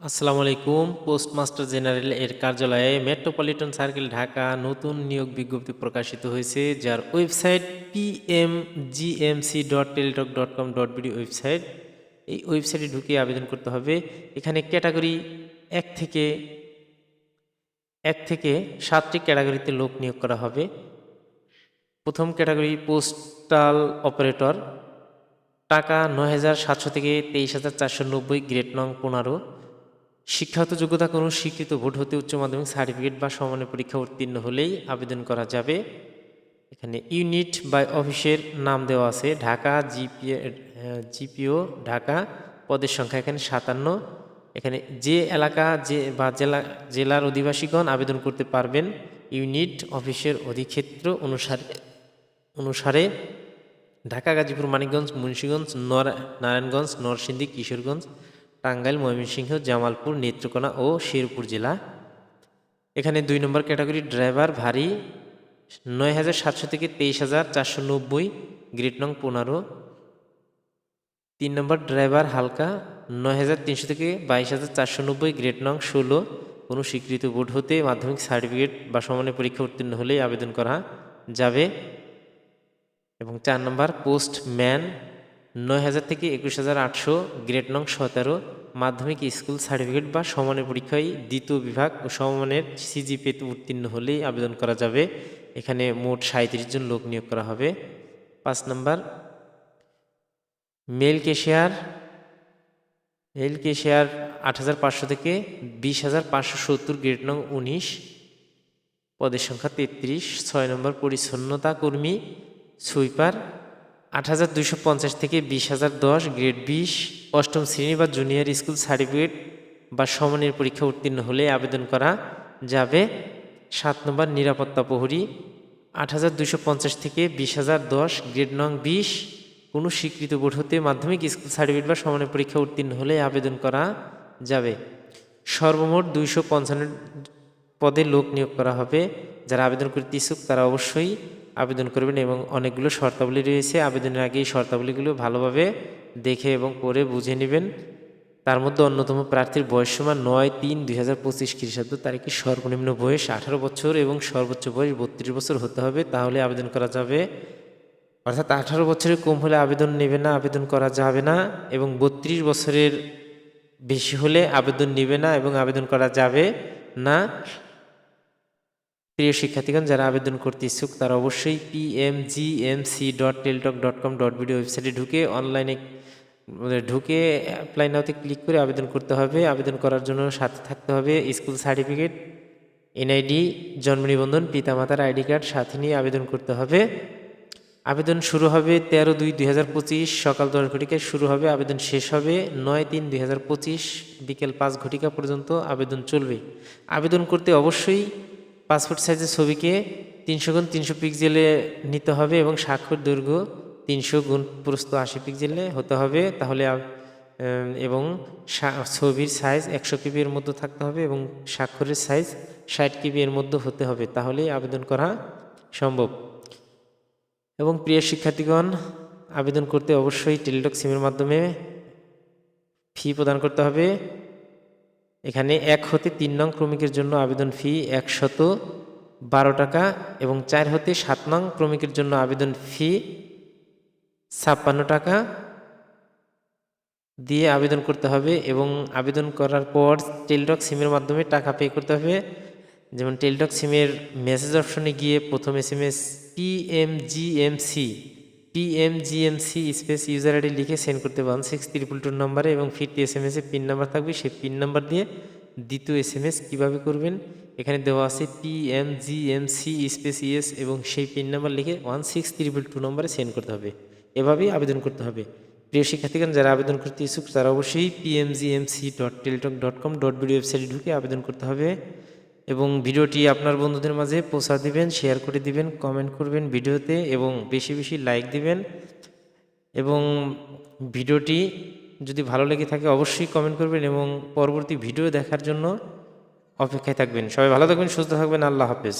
আসসালামু আলাইকুম postmaster general এর কার্যালয়ে মেট্রোপলিটন সার্কেল ঢাকা নতুন নিয়োগ বিজ্ঞপ্তি প্রকাশিত হয়েছে, যার website PMGMC dot teletalk dot com dot BD website. এই ওয়েবসাইটে ঢুকে আবেদন করতে হবে। এখানে ক্যাটাগরি এক থেকে এক থেকে সাতটি ক্যাটাগরিতে লোক নিয়োগ করা হবে। প্রথম ক্যাটাগরি পোস্টাল অপারেটর, টাকা নয় হাজার সাতশো থেকে তেইশ হাজার চারশো নব্বই, গ্রেড নং পনেরো। শিক্ষাগত যোগ্যতা কোনো স্বীকৃত ভোট হতে উচ্চ মাধ্যমিক সার্টিফিকেট বা সমানের পরীক্ষা উত্তীর্ণ হলেই আবেদন করা যাবে। এখানে ইউনিট বা অফিসের নাম দেওয়া আছে, ঢাকা জিপিএ, জিপিও ঢাকা, পদের সংখ্যা এখানে সাতান্ন। এখানে যে এলাকা, যে বা জেলা, জেলার অধিবাসীগণ আবেদন করতে পারবেন ইউনিট অফিসের অধিক্ষেত্র অনুসারে অনুসারে ঢাকা, গাজীপুর, মানিকগঞ্জ, মুন্সীগঞ্জ, নর, নারায়ণগঞ্জ, নরসিংদী, কিশোরগঞ্জ টাঙ্গাইল, ময়মনসিংহ, জামালপুর, নেত্রকোনা ও শেরপুর জেলা। এখানে দুই নম্বর ক্যাটাগরি ড্রাইভার ভারী, নয় হাজার সাতশো থেকে তেইশ হাজার চারশো নব্বই, গ্রেড নং পনেরো। তিন নম্বর ড্রাইভার হালকা, নয় হাজার তিনশো থেকে বাইশ হাজার চারশো নব্বই, গ্রেড নং ষোলো। কোনো স্বীকৃত বোর্ড হতে মাধ্যমিক সার্টিফিকেট বা সমানের পরীক্ষা উত্তীর্ণ হলেই আবেদন করা যাবে। এবং চার নম্বর পোস্ট ম্যান নয় হাজার থেকে একুশ হাজার আটশো গ্রেড নং সতেরো মাধ্যমিক স্কুল সার্টিফিকেট বা সমানের পরীক্ষায় দ্বিতীয় বিভাগ ও সমমানের সিজিপিতে উত্তীর্ণ হলেই আবেদন করা যাবে। এখানে মোট সাঁত্রিশ জন লোক নিয়োগ করা হবে। পাঁচ নম্বর, মেল কেশিয়ার মেল কেশিয়ার আট হাজার পাঁচশো থেকে বিশ হাজার পাঁচশো সত্তর গ্রেড নং উনিশ, পদের সংখ্যা তেত্রিশ। ছয় নম্বর, পরিচ্ছন্নতা কর্মী, সুইপার আট হাজার দুইশো পঞ্চাশ থেকে বিশ হাজার দশ, গ্রেড বিশ, অষ্টম শ্রেণি বা জুনিয়র স্কুল সার্টিফিকেট বা সমানের পরীক্ষা উত্তীর্ণ হলে আবেদন করা যাবে। সাত নম্বর, নিরাপত্তা প্রহরী, আট হাজার দুইশো পঞ্চাশ থেকে বিশ হাজার দশ, গ্রেড নং বিশ, কোনো স্বীকৃত বোর্ড হতে মাধ্যমিক স্কুল সার্টিফিকেট বা সমানের পরীক্ষা উত্তীর্ণ হলে আবেদন করা যাবে। সর্বমোট দুইশো পঞ্চান্ন পদে লোক নিয়োগ করা হবে। যারা আবেদন করতে ইচ্ছুক তারা অবশ্যই আবেদন করবেন এবং অনেকগুলো শর্তাবলী রয়েছে। আবেদনের আগে এই শর্তাবলীগুলো ভালোভাবে দেখে এবং পড়ে বুঝে নেবেন। তার মধ্যে অন্যতম প্রার্থীর বয়সসীমা নয় তিন দুই হাজার পঁচিশ খ্রিস্টাব্দ। তারিখে সর্বনিম্ন বয়স আঠারো বছর এবং সর্বোচ্চ বয়স বত্রিশ বছর হতে হবে। তাহলে আবেদন করা যাবে। অর্থাৎ আঠারো বছরের কম হলে আবেদন নেবে না, আবেদন করা যাবে না এবং বত্রিশ বছরের বেশি হলে আবেদন নেবে না এবং আবেদন করা যাবে না। প্রিয় শিক্ষার্থীগণ, যারা আবেদন করতে ইচ্ছুক, তারা অবশ্যই PMGMC dot teletalk dot com dot video ওয়েবসাইটে ঢুকে অনলাইনে ঢুকে অ্যাপ্লাই নাওতে ক্লিক করে আবেদন করতে হবে। আবেদন করার জন্য সাথে থাকতে হবে স্কুল সার্টিফিকেট এনআইডি জন্ম নিবন্ধন, পিতামাতার আইডি কার্ড সাথে নিয়ে আবেদন করতে হবে। আবেদন শুরু হবে তেরো দুই দুই হাজার পঁচিশ, সকাল দশ ঘটিকায় শুরু হবে, আবেদন শেষ হবে নয় তিন দুই হাজার পঁচিশ, বিকেল পাঁচ ঘটিকা পর্যন্ত আবেদন চলবে। আবেদন করতে অবশ্যই পাসপোর্ট সাইজের ছবিকে তিনশো গুণ তিনশো পিক্সেলে নিতে হবে এবং স্বাক্ষর দৈর্ঘ্য তিনশো গুণ প্রস্ত আশি পিক্সেলে হতে হবে। তাহলে এবং ছবির সাইজ একশো কেবি এর মধ্যে থাকতে হবে এবং স্বাক্ষরের সাইজ ষাট কেবি এর মধ্যে হতে হবে। তাহলেই আবেদন করা সম্ভব। এবং প্রিয় শিক্ষার্থীগণ, আবেদন করতে অবশ্যই টেলিটক সিমের মাধ্যমে ফি প্রদান করতে হবে। এখানে এক হতে তিন নং ক্রমিকের জন্য আবেদন ফি একশত বারো টাকা এবং চার হতে সাত নং ক্রমিকের জন্য আবেদন ফি ছাপ্পান্ন টাকা দিয়ে আবেদন করতে হবে এবং আবেদন করার পর টেলটক সিমের মাধ্যমে টাকা পে করতে হবে। যেমন টেলটক সিমের মেসেজ অপশনে গিয়ে প্রথম S M S PMGMC PMGMC space user ID লিখে সেন্ড করতে ওয়ান সিক্স ত্রিপুল টু নম্বরে এবং ফিরতি এস এম এসে পিন নাম্বার থাকবে। সেই পিন নাম্বার দিয়ে দ্বিতীয় এস এম এস কীভাবে করবেন? এখানে দেওয়া আছে পিএমজিএমসি স্পেস ইএস এবং সেই পিন নাম্বার লিখে ওয়ান সিক্স ত্রিপুল টু নম্বরে সেন্ড করতে হবে। এভাবেই আবেদন করতে হবে। প্রিয় শিক্ষার্থীগণ, যারা আবেদন করতে ইচ্ছুক, তারা অবশ্যই PMGMC dot teletalk dot com dot BD ওয়েবসাইটে ঢুকে আবেদন করতে হবে। এবং ভিডিওটি আপনার বন্ধুদের মাঝে পৌঁছা দিবেন শেয়ার করে দিবেন কমেন্ট করবেন ভিডিওতে এবং বেশি বেশি লাইক দিবেন। এবং ভিডিওটি যদি ভালো লেগে থাকে অবশ্যই কমেন্ট করবেন এবং পরবর্তী ভিডিও দেখার জন্য অপেক্ষায় থাকবেন। সবাই ভালো থাকবেন, সুস্থ থাকবেন, আল্লাহ হাফেজ।